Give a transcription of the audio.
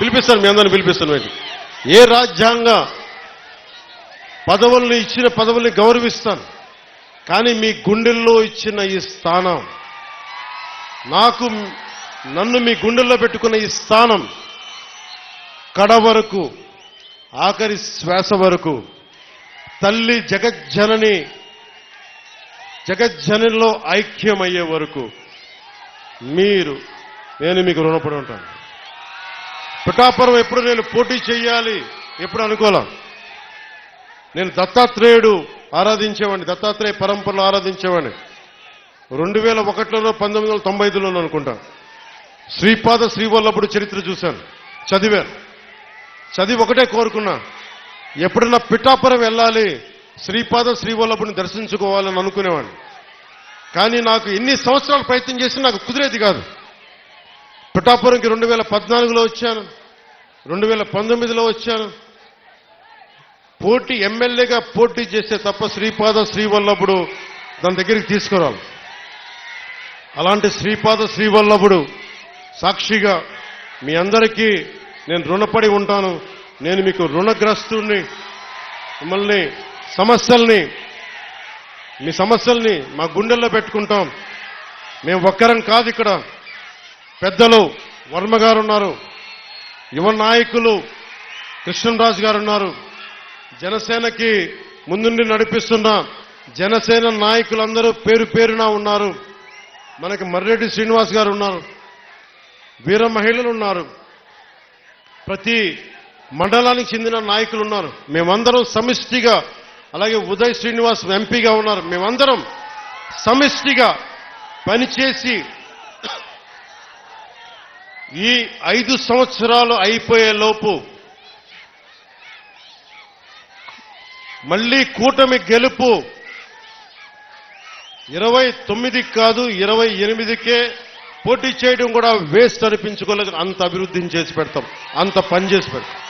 పిలిపిస్తాను మీ అందరిని పిలిపిస్తాను మీకు ఏ రాజ్యాంగ పదవుల్ని ఇచ్చిన పదవుల్ని గౌరవిస్తాను కానీ మీ గుండెల్లో ఇచ్చిన ఈ స్థానం నాకు నన్ను మీ గుండెల్లో పెట్టుకున్న ఈ స్థానం కడ వరకు ఆఖరి శ్వాస వరకు తల్లి జగజ్జనని జగజ్జనంలో ఐక్యమయ్యే వరకు మీరు నేను మీకు రుణపడి ఉంటాను. పిఠాపురం ఎప్పుడు నేను పోటీ చేయాలి ఎప్పుడు అనుకోలే? నేను దత్తాత్రేయుడు ఆరాధించేవాడిని దత్తాత్రేయ పరంపరలో ఆరాధించేవాడిని. రెండు వేల ఒకటిలోనో పంతొమ్మిది వందల తొంభై ఐదులోనో అనుకుంటాను శ్రీపాద శ్రీవల్లభుడు చరిత్ర చూశాను. చదివాను. చదివి ఒకటే కోరుకున్నా. ఎప్పుడన్నా పిఠాపురం వెళ్ళాలి శ్రీపాద శ్రీవల్లభుని దర్శించుకోవాలని అనుకునేవాడిని. కానీ నాకు ఎన్ని సంవత్సరాలు ప్రయత్నం చేసినా నాకు కుదిరేది కాదు. పిఠాపురంకి రెండు వేల పద్నాలుగులో వచ్చాను. రెండు వేల పంతొమ్మిదిలో వచ్చాను. పోటీ ఎమ్మెల్యేగా పోటీ చేస్తే తప్ప శ్రీపాద శ్రీవల్లభుడు దాని దగ్గరికి తీసుకురాలి అలాంటి శ్రీపాద శ్రీవల్లభుడు సాక్షిగా మీ అందరికీ నేను రుణపడి ఉంటాను. నేను మీకు రుణగ్రస్తుడిని మిమ్మల్ని సమస్యల్ని మీ సమస్యల్ని మా గుండెల్లో పెట్టుకుంటాం. మేము ఒక్కరం కాదు ఇక్కడ. పెద్దలు వర్మ గారు ఉన్నారు యువ నాయకులు కృష్ణరాజు గారు ఉన్నారు జనసేనకి ముందుండి నడిపిస్తున్న జనసేన నాయకులందరూ పేరు పేరున ఉన్నారు. మనకి మర్రెడ్డి శ్రీనివాస్ గారు ఉన్నారు. వీర మహిళలు ఉన్నారు. ప్రతి మండలానికి చెందిన నాయకులు ఉన్నారు. మేమందరం సమిష్టిగా అలాగే ఉదయ్ శ్రీనివాస్ ఎంపీగా ఉన్నారు. మేమందరం సమిష్టిగా పనిచేసి ఈ ఐదు సంవత్సరాలు అయిపోయే లోపు మళ్ళీ కూటమి గెలుపు ఇరవై తొమ్మిది కాదు ఇరవై ఎనిమిదికే పోటీ చేయడం కూడా వేస్ట్ అనిపించుకోలేదు అంత అభివృద్ధిని చేసి పెడతాం. అంత పని చేసి పెడతాం.